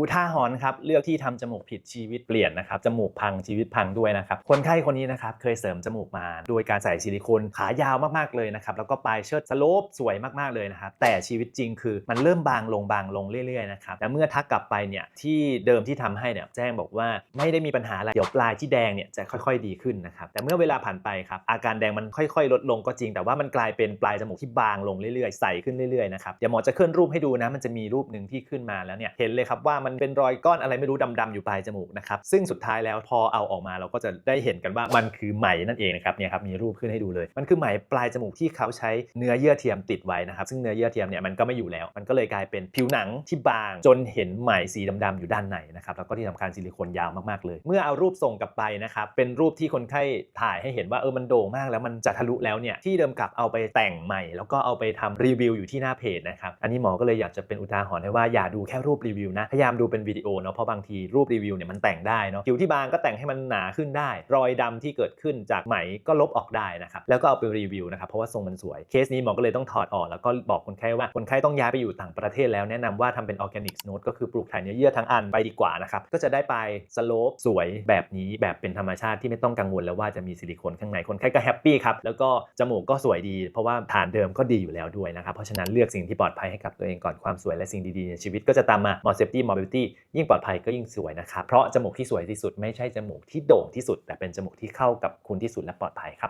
อุทาหรณ์ครับ เลือกที่ทำจมูกผิดชีวิตเปลี่ยนนะครับ จมูกพังชีวิตพังด้วยนะครับ คนไข้คนนี้นะครับเคยเสริมจมูกมา โดยการใส่ซิลิโคนขายาวมากๆเลยนะครับ แล้วก็ปลายเชิดสโลปสวยมากๆเลยนะครับ แต่ชีวิตจริงคือมันเริ่มบางลงบางลงเรื่อยๆนะครับแต่เมื่อทักกลับไปเนี่ยที่เดิมที่ทำให้เนี่ยแจ้งบอกว่าไม่ได้มีปัญหาอะไร เดี๋ยวปลายที่แดงเนี่ยจะค่อยๆดีขึ้นนะครับ แต่เมื่อเวลาผ่านไปครับอาการแดงมันค่อยๆ ลดลงก็จริง แต่ว่ามันกลายเป็นปลายจมูกที่บางลงเรื่อยๆ ใสขึ้นเรื่อยๆนะครับ เดี๋ยวหมอจะขึ้นรูปให้ดูนะ มันจะมีรูปหนึ่งที่ขึ้นมาแล้วเนี่ยเห็นเลยครับว่ามันเป็นรอยก้อนอะไรไม่รู้ดำๆอยู่ปลายจมูกนะครับซึ่งสุดท้ายแล้วพอเอาออกมาเราก็จะได้เห็นกันว่ามันคือไหมนั่นเองนะครับเนี่ยครับมีรูปขึ้นให้ดูเลย มันคือไหมปลายจมูกที่เขาใช้เนื้อเยื่อเทียมติดไว้นะครับซึ่งเนื้อเยื่อเทียมเนี่ยมันก็ไม่อยู่แล้ว มันก็เลยกลายเป็นผิวหนังที่บางจนเห็นไหมสีดำๆอยู่ด้านในนะครับแล้วก็ที่สำคัญซิลิโคนยาวมากๆเลย เมื่อเอารูปส่งกลับไปนะครับเป็นรูปที่คนไข้ถ่ายให้เห็นว่าเออมันโด่งมากแล้วมันจะทะลุแล้วเนี่ยที่เดิมกลับเอาไปแต่งใหม่ แล้วก็เอาไปทำรีวิวอยู่ที่หน้าเพจนะครับอันนี้หมอก็เลยอยากจะเป็นอุทาหรณ์ให้ว่าอย่าดูแค่รูปรีวิวนะพยายามดูเป็นวิดีโอเนาะเพราะบางทีรูปรีวิวเนี่ยมันแต่งได้เนาะผิวที่บางก็แต่งให้มันหนาขึ้นได้ รอยดำที่เกิดขึ้นจากไหมก็ลบออกได้นะครับแล้วก็เอาไปรีวิวนะครับเพราะว่าทรงมันสวยเคสนี้หมอก็เลยต้องถอดออก แล้วก็บอกคนไข้ว่าคนไข้ต้องย้ายไปอยู่ต่างประเทศแล้วแนะนำว่าทำเป็นออร์แกนิกโน e ก็คือปลูกถ่ายเนื้อเยื่อทั้งอันไปดีกว่านะครับก็จะได้ไปสโลปสวยแบบนี้แบบเป็นธรรมชาติที่ไม่ต้องกังวลแล้วว่าจะมีซิลิโคนข้างในคนไข้ก็แฮปปี้ครับแล้วก็จมูกก็สวยดี เพราะว่าฐานเดิมก็ดีอยู่แล้วด้วยนะครับเพราะฉะนั้นเลือกสิ่งที่ปลอดภัยให้กับตัวเองก่อนความสวยและสิ่งดีๆในชีวิตก็จะตามมามอเซฟตี้มอ Beauty ยิ่งปลอดภัยก็ยิ่งสวยนะครับเพราะจมูกที่สวยที่สุดไม่ใช่จมูกที่โด่งที่สุด แต่เป็นจมูกที่เข้ากับคุณที่สุดและปลอดภัยครับ